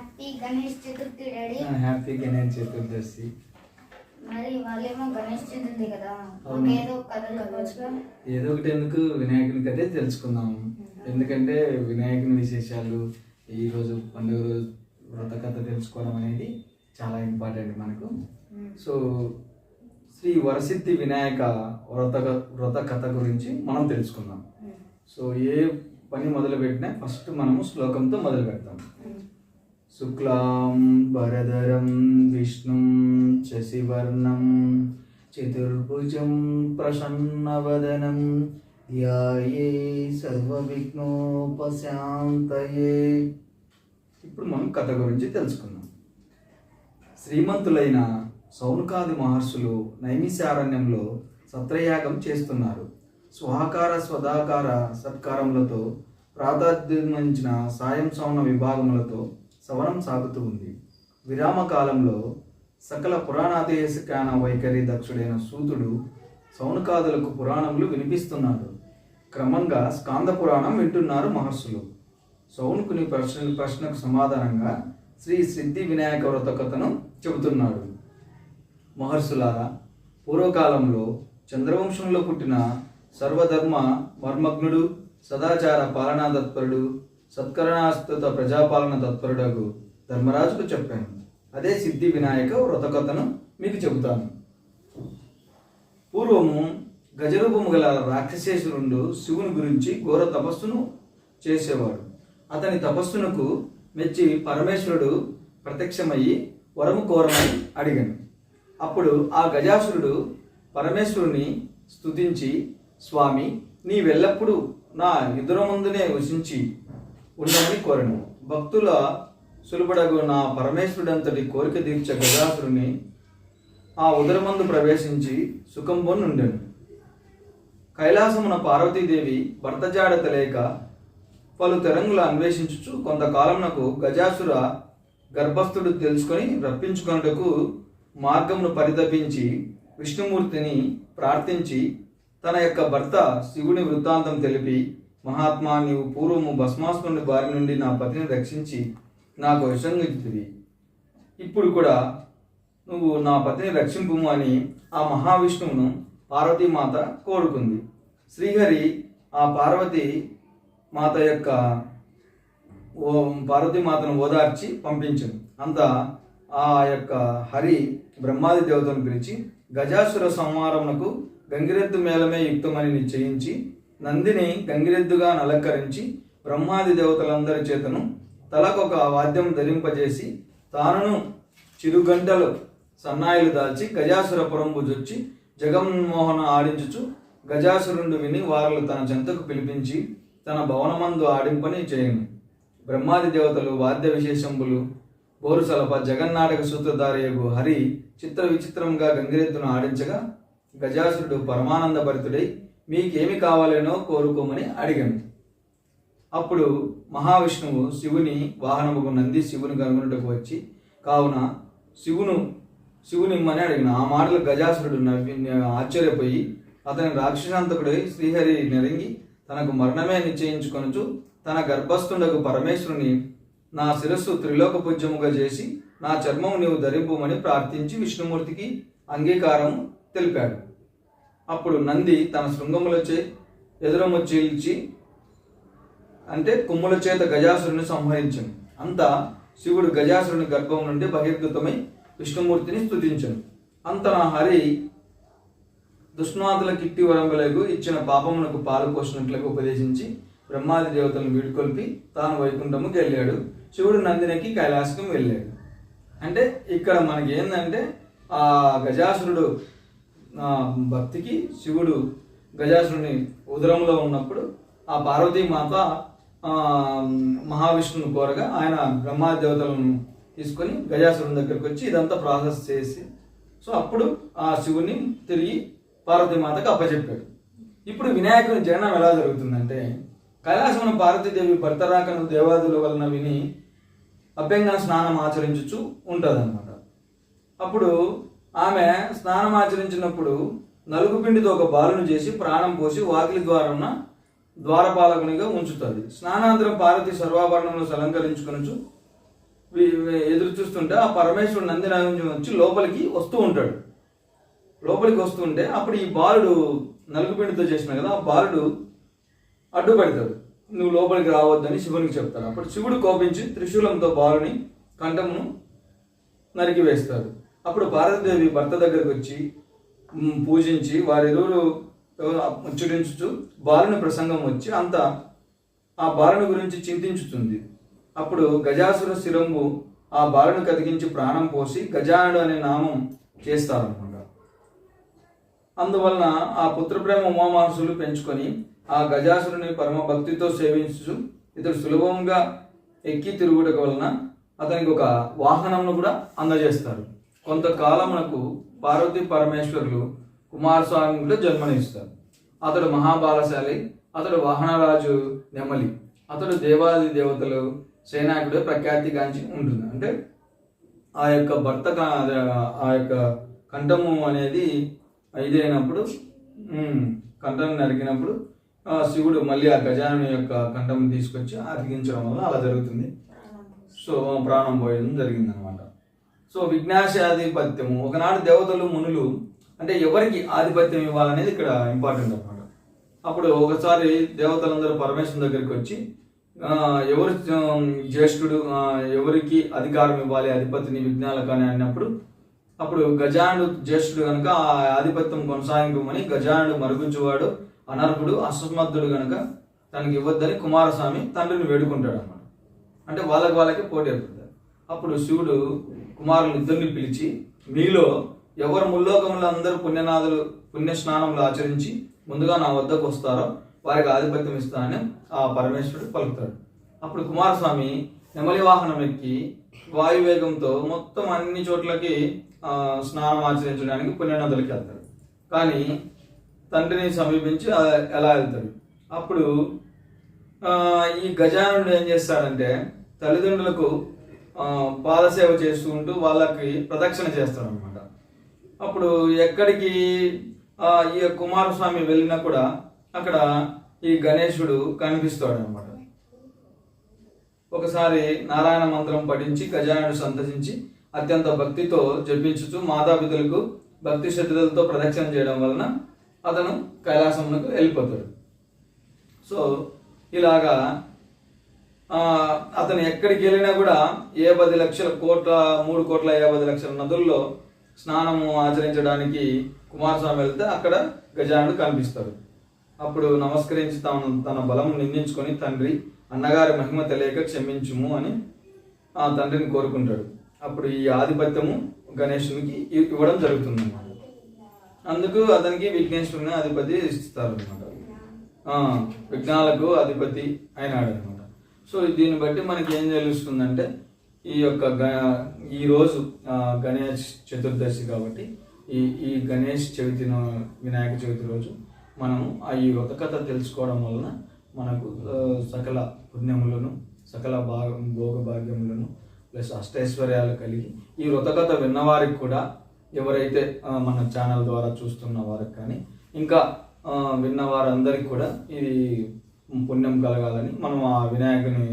Happy Ganesh Chaturthi daddy. Happy Ganesh Chaturdashi. మరి వాళ్ళేమో గణేష్ చతుర్థి కదా. ఏదో కథ ఏదో ఒకటి ఎందుకు వినాయకుని కథే తెలుసుకుందాము ఎందుకంటే వినాయకుని విశేషాలు ఈ రోజు పండుగ రోజు వ్రత కథ తెలుసుకోవడం అనేది చాలా ఇంపార్టెంట్ మనకు. సో శ్రీ వరసిద్ధి వినాయక వ్రత వ్రత కథ గురించి మనం తెలుసుకుందాం. సో ఏ పని మొదలు పెట్టినా ఫస్ట్ మనము శ్లోకంతో మొదలు పెడతాం శుక్లాం వరదరం విష్ణుం శశివర్ణం చతుర్భుజం ప్రసన్నవదనం ధ్యాయే సర్వవిఘ్నోపశాంతయే. ఇప్పుడు మనం కథ గురించి తెలుసుకుందాం. శ్రీమంతులైన సౌనకాది మహర్షులు నైమిశారణ్యంలో సత్రయాగం చేస్తున్నారు. స్వాహకార స్వదాకార సత్కారములతో ప్రాధాన్యమించిన సాయం సౌన విభాగములతో సవనం సాగుతూ ఉంది. విరామ కాలంలో సకల పురాణాదేశకాన వైఖరి దక్షుడైన సూతుడు సౌనకాదులకు పురాణములు వినిపిస్తున్నాడు. క్రమంగా స్కాంద పురాణం వింటున్నారు మహర్షులు. సౌనుకుని ప్రశ్న ప్రశ్నకు సమాధానంగా శ్రీ సిద్ధి వినాయక వ్రత కథను చెబుతున్నాడు. మహర్షులారా పూర్వకాలంలో చంద్రవంశంలో పుట్టిన సర్వధర్మ మర్మగ్నుడు సదాచార పాలనా తత్పరుడు సత్కరణాస్తుత ప్రజాపాలన తత్పరుడగు ధర్మరాజుకు చెప్పాను. అదే సిద్ధి వినాయక వ్రతకథను మీకు చెబుతాను. పూర్వము గజరూపము గల రాక్షసేశ్వరుడు శివుని గురించి ఘోర తపస్సును చేసేవాడు. అతని తపస్సునకు మెచ్చి పరమేశ్వరుడు ప్రత్యక్షమయ్యి వరము కోరమని అడిగాను. అప్పుడు ఆ గజాసురుడు పరమేశ్వరుని స్తుతించి స్వామి నీ వెల్లప్పుడూ నా ఎదుర ముందునే వసించి ఉన్నది కోరను భక్తుల సులుపడగు నా పరమేశ్వరుడంతటి కోరిక తీర్చ గజాసురుని ఆ ఉదరమందు ప్రవేశించి సుఖం పొందుండెను కైలాసమున పార్వతీదేవి భర్త లేక పలు తెరంగులు అన్వేషించుచు కొంతకాలమునకు గజాసుర గర్భస్థుడు తెలుసుకొని రప్పించుకొనుటకు మార్గమును పరితపించి విష్ణుమూర్తిని ప్రార్థించి తన యొక్క భర్త శివుని వృత్తాంతం తెలిపి మహాత్మా నీవు పూర్వము భస్మాసురుని బారి నుండి నా పతిని రక్షించి నాకు విషంగితివి ఇప్పుడు కూడా నువ్వు నా పతిని రక్షింపు అని ఆ మహావిష్ణువును పార్వతీమాత కోరుకుంది. శ్రీహరి ఆ పార్వతి మాత యొక్క ఓ పార్వతీమాతను ఓదార్చి పంపించింది. అంత ఆ యొక్క హరి బ్రహ్మాది దేవతను పిలిచి గజాసుర సంహారమునకు గంగిరెద్దు మేళమే యుక్తమని నిశ్చయించి నందిని గంగిరెద్దుగా నలంకరించి బ్రహ్మాది దేవతలందరి చేతను తలకొక వాద్యం ధరింపజేసి తానును చిరుగంటలు సన్నాయిలు దాల్చి గజాసురపురం భుజొచ్చి జగన్మోహన ఆడించుచు గజాసురుండు విని వారులు తన చెంతకు పిలిపించి తన భవనమందు ఆడింపని చేయను. బ్రహ్మాది దేవతలు వాద్య విశేషంబులు బోరుసలప జగన్నాటక సూత్రధారయగు హరి చిత్ర విచిత్రంగా గంగిరెద్దును ఆడించగా గజాసురుడు పరమానంద భరితుడై మీకేమి కావాలేనో కోరుకోమని అడిగాను. అప్పుడు మహావిష్ణువు శివుని వాహనముకు నంది శివుని కనుగొనుటకు వచ్చి కావున శివును శివునిమ్మని అడిగిన. ఆ మాటలు గజాసురుడు నవ్వి ఆశ్చర్యపోయి అతని రాక్షసాంతకుడు శ్రీహరి నెరంగి తనకు మరణమే నిశ్చయించుకొనుచు తన గర్భస్థుండకు పరమేశ్వరుని నా శిరస్సు త్రిలోక పూజ్యముగా చేసి నా చర్మము నీవు ధరింపుమని ప్రార్థించి విష్ణుమూర్తికి అంగీకారం తెలిపాడు. అప్పుడు నంది తన శృంగములచే ఎదురము చీల్చి అంటే కొమ్ముల చేత గజాసురుని సంహరించను అంతా శివుడు గజాసురుని గర్భం నుండి బహిర్గతమై విష్ణుమూర్తిని స్థుతించను అంత నా హరి దుష్ణాదుల కిట్టి వరంబలకు ఇచ్చిన పాపమునకు పాలు పోసినట్లకు ఉపదేశించి బ్రహ్మాది దేవతలను వీడుకొల్పి తాను వైకుంఠముకి వెళ్ళాడు శివుడు నందినికి కైలాసకం వెళ్ళాడు. అంటే ఇక్కడ మనకి ఏంటంటే ఆ గజాసురుడు భక్తికి శివుడు గజాసురుని ఉదరంలో ఉన్నప్పుడు ఆ పార్వతీ మాత ఆ, మహావిష్ణువుని కోరగా ఆయన బ్రహ్మాదేవతలను తీసుకొని గజాసురుని దగ్గరికి వచ్చి ఇదంతా ప్రాసెస్ చేసి సో అప్పుడు ఆ శివుని తిరిగి పార్వతీమాతకు అప్పచెప్పాడు. ఇప్పుడు వినాయకుని జననం ఎలా జరుగుతుందంటే కైలాసమున పార్వతీదేవి భర్తరాకను దేవాదుల వలన విని అభ్యంగన స్నానం ఆచరించుచు ఉంటుందన్నమాట. అప్పుడు ఆమె స్నానం ఆచరించినప్పుడు నలుగు పిండితో ఒక బాలును చేసి ప్రాణం పోసి వాకిలి ద్వారమున ద్వారపాలకునిగా ఉంచుతుంది. స్నానాంతరం పార్వతి సర్వాభరణంలో సలంకరించుకొనుచు ఎదురు చూస్తుంటే ఆ పరమేశ్వరుడు నంది వచ్చి లోపలికి వస్తూ ఉంటాడు. లోపలికి వస్తుంటే అప్పుడు ఈ బాలుడు నలుగుపిండితో చేసిన కదా ఆ బాలుడు అడ్డుపడతాడు. నువ్వు లోపలికి రావద్దని శివునికి చెప్తాడు. అప్పుడు శివుడు కోపించి త్రిశూలంతో బాలుని కంఠమును నరికివేస్తారు అప్పుడు పార్వతీదేవి భర్త దగ్గరకు వచ్చి పూజించి వారిరువురు ముచ్చటించుచు బాలుని ప్రసంగం వచ్చి అంత ఆ బాలుని గురించి చింతించుతుంది. అప్పుడు గజాసుర శిరంబు ఆ బాలుని కతికించి ప్రాణం పోసి గజానుడు అనే నామం చేస్తారనమాట అందువలన ఆ పుత్రప్రేమ ఉమామహర్షులు పెంచుకొని ఆ గజాసురుని పరమ భక్తితో సేవించు ఇతడు సులభంగా ఎక్కి తిరుగుట వలన అతనికి ఒక వాహనంను కూడా అందజేస్తారు. కొంతకాలమునకు పార్వతీ పరమేశ్వరులు కుమారస్వామి కూడా జన్మనిస్తారు. అతడు మహాబాలశాలి అతడు వాహనరాజు నెమలి అతడు దేవాది దేవతలు సేనాకుడే ప్రఖ్యాతిగాంచి ఉంటుంది అంటే ఆ యొక్క భర్త ఆ యొక్క కంఠము అనేది ఇదైనప్పుడు కంఠం నరికినప్పుడు శివుడు మళ్ళీ ఆ గజానుని యొక్క కంఠం తీసుకొచ్చి అతికించడం వల్ల అలా జరుగుతుంది. సో ప్రాణం పోయడం జరిగింది అనమాట సో విఘ్నాశాధిపత్యము. ఒకనాడు దేవతలు మునులు అంటే ఎవరికి ఆధిపత్యం ఇవ్వాలనేది ఇక్కడ ఇంపార్టెంట్ అనమాట అప్పుడు ఒకసారి దేవతలందరూ పరమేశ్వరం దగ్గరికి వచ్చి ఎవరు జ్యేష్ఠుడు ఎవరికి అధికారం ఇవ్వాలి అధిపతిని విఘ్నాలకు కానీ అన్నప్పుడు అప్పుడు గజానుడు జ్యేష్ఠుడు కనుక ఆ ఆధిపత్యం కొనసాగింపమని గజానుడు మరుగుంచువాడు అనర్హుడు అసమర్థుడు కనుక తనకి ఇవ్వద్దని కుమారస్వామి తండ్రిని వేడుకుంటాడు అన్నమాట అంటే వాళ్ళకి వాళ్ళకి పోటీ ఏర్పడుతుంది అప్పుడు శివుడు కుమారులు ఇద్దరిని పిలిచి మీలో ఎవరు ముల్లోకములు అందరూ పుణ్యనాథులు పుణ్య స్నానములు ఆచరించి ముందుగా నా వద్దకు వస్తారో వారికి ఆధిపత్యం ఇస్తానని ఆ పరమేశ్వరుడు పలుకుతాడు. అప్పుడు కుమారస్వామి నెమలి వాహనం ఎక్కి వాయువేగంతో మొత్తం అన్ని చోట్లకి స్నానం ఆచరించడానికి పుణ్యనదులకి వెళ్తాడు. కానీ తండ్రిని సమీపించి ఎలా వెళ్తాడు? అప్పుడు ఈ గజానుడు ఏం చేస్తాడంటే తల్లిదండ్రులకు పాదసేవ చేస్తూ ఉంటూ వాళ్ళకి ప్రదక్షిణ చేస్తారనమాట అప్పుడు ఎక్కడికి ఈ కుమారస్వామి వెళ్ళినా కూడా అక్కడ ఈ గణేశుడు కనిపిస్తాడు అనమాట ఒకసారి నారాయణ మంత్రం పఠించి గజానుడు సంతసించి అత్యంత భక్తితో జపించుతూ మాతాపితలకు భక్తి శ్రద్ధలతో ప్రదక్షిణ చేయడం వలన అతను కైలాసమునకు వెళ్ళిపోతాడు. సో ఇలాగా అతను ఎక్కడికి వెళ్ళినా కూడా ఏ పది లక్షల కోట్ల మూడు కోట్ల ఏ పది లక్షల నదుల్లో స్నానము ఆచరించడానికి కుమారస్వామి వెళ్తే అక్కడ గజానుడు కనిపిస్తాడు. అప్పుడు నమస్కరించి తాను తన బలము నిందించుకొని తండ్రి అన్నగారి మహిమ తెలియక క్షమించుము అని ఆ తండ్రిని కోరుకుంటాడు. అప్పుడు ఈ ఆధిపత్యము గణేశునికి ఇవ్వడం జరుగుతుంది అన్నమాట అందుకు అతనికి విఘ్నేశ్వరుని అధిపతి ఇస్తారు అనమాట విఘ్నాలకు అధిపతి అయినాడు అనమాట సో దీన్ని బట్టి మనకి ఏం తెలుస్తుందంటే ఈ యొక్క గ- ఈరోజు గణేష్ చతుర్దశి కాబట్టి ఈ ఈ గణేష్ చవితి వినాయక చవితి రోజు మనం ఆ ఈ వ్రతకథ తెలుసుకోవడం వలన మనకు సకల పుణ్యములను సకల భాగ భోగ భాగ్యములను ప్లస్ అష్టైశ్వర్యాలు కలిగి ఈ వ్రతకథ విన్నవారికి కూడా ఎవరైతే మన ఛానల్ ద్వారా చూస్తున్న వారికి కానీ ఇంకా విన్న వారందరికీ కూడా ఇది పుణ్యం కలగాలని మనం ఆ వినాయకుని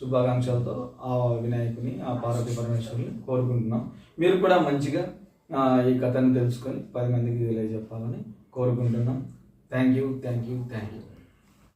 శుభాకాంక్షలతో ఆ వినాయకుని ఆ పార్వతీ పరమేశ్వరుని కోరుకుంటున్నాం. మీరు కూడా మంచిగా ఈ కథను తెలుసుకొని పది మందికి తెలియజెప్పాలని కోరుకుంటున్నాం. Thank you thank you thank you